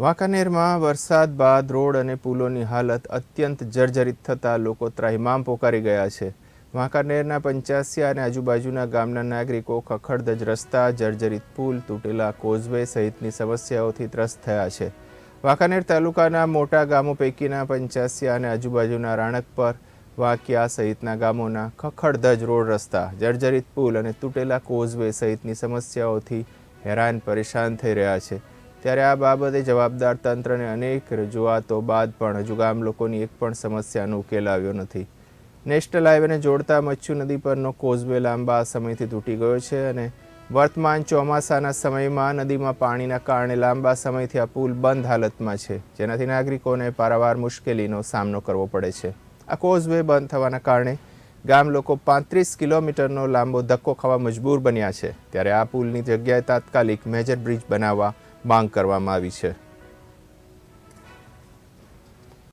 વાંકાનેરમાં વરસાદ બાદ રોડ અને પુલોની હાલત અત્યંત જર્જરિત થતાં લોકો ત્રાહિમામ પોકારી ગયા છે. વાંકાનેરના પંચાસિયા અને આજુબાજુના ગામના નાગરિકો ખખડધજ રસ્તા, જર્જરિત પુલ, તૂટેલા કોઝવે સહિતની સમસ્યાઓથી ત્રસ્ત થયા છે. વાંકાનેર તાલુકાના મોટા ગામો પૈકીના પંચાસિયા અને આજુબાજુના રાણકપર વાંકિયા સહિતના ગામોના ખખડધજ રોડ રસ્તા, જર્જરિત પુલ અને તૂટેલા કોઝવે સહિતની સમસ્યાઓથી હેરાન પરેશાન થઈ રહ્યા છે. ત્યારે આ બાબતે જવાબદાર તંત્રને અનેક રજૂઆતો બાદ પણ હજુ ગામ લોકોની એક પણ સમસ્યાનો ઉકેલ આવ્યો નથી. નેશનલ હાઈવેને જોડતા મચ્છુ નદી પરનો કોઝવે લાંબા સમયથી તૂટી ગયો છે અને વર્તમાન ચોમાસાના સમયમાં નદીમાં પાણીના કારણે લાંબા સમયથી આ પુલ બંધ હાલતમાં છે, જેનાથી નાગરિકોને પારાવાર મુશ્કેલીનો સામનો કરવો પડે છે. આ કોઝવે બંધ થવાના કારણે ગામ લોકો પાંત્રીસ કિલોમીટરનો લાંબો ધક્કો ખાવા મજબૂર બન્યા છે, ત્યારે આ પુલની જગ્યાએ તાત્કાલિક મેજર બ્રિજ બનાવવા માંગ કરવામાં આવી છે.